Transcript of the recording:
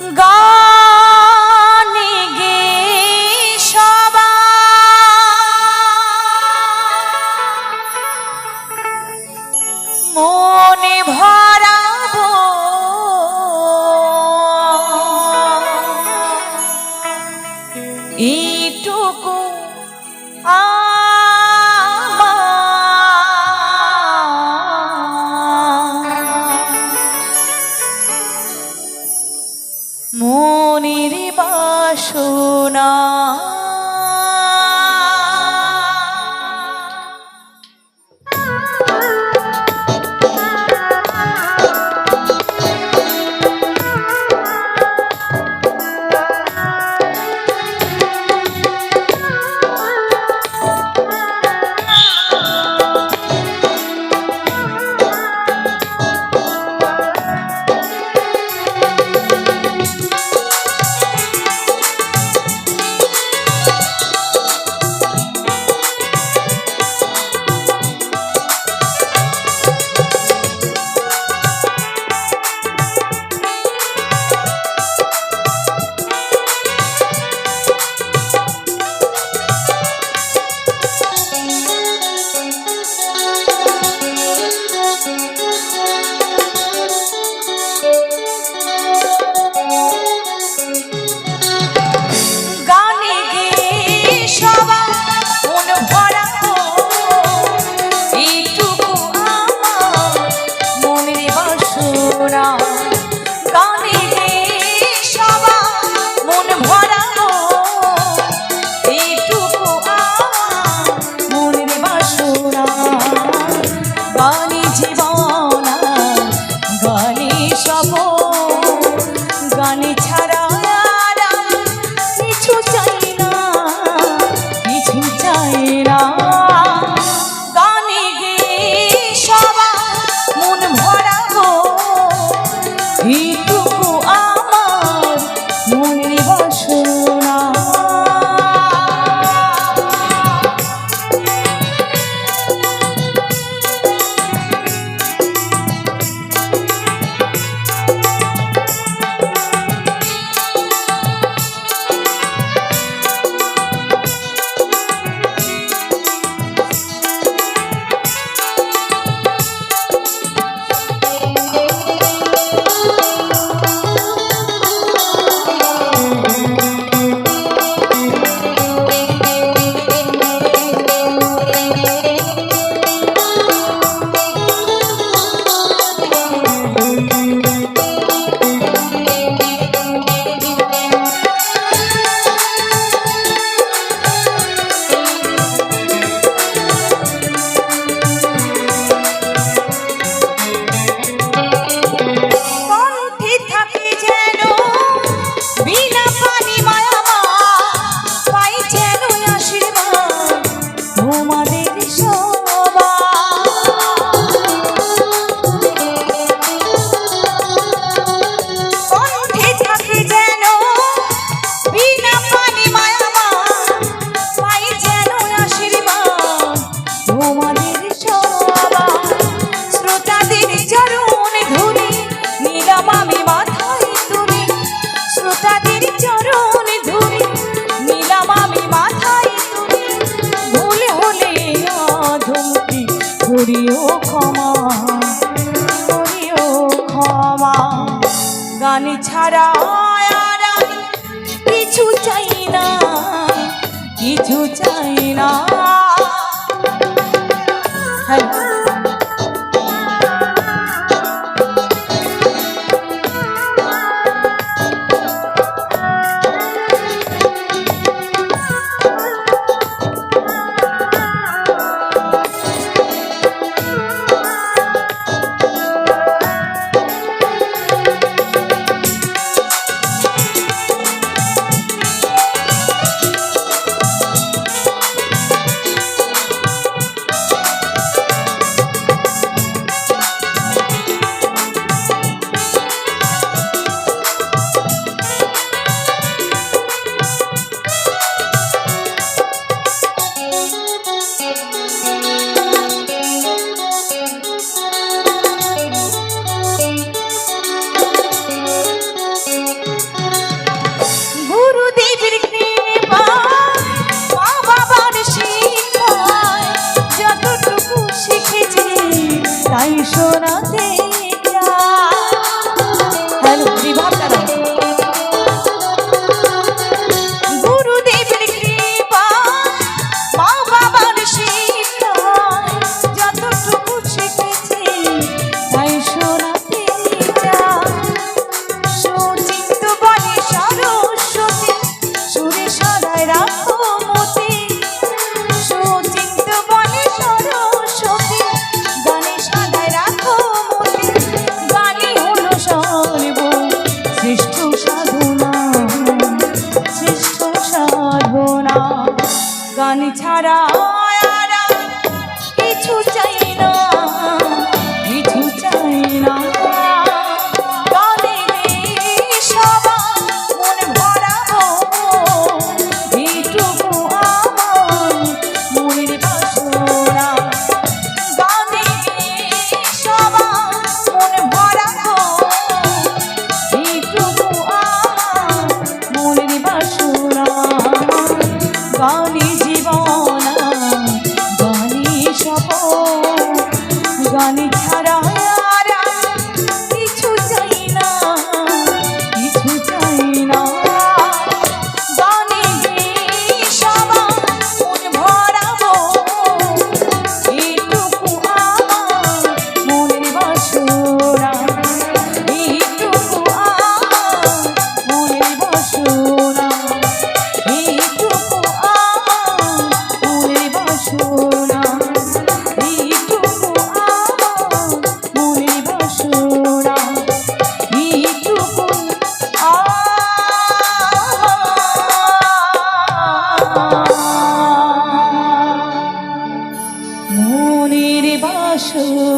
God. true. করিও ক্ষমা করিও ক্ষমা। গান ছাড়া আর কিছু চাই না কিছু চাই না। ছাড়া গানে show.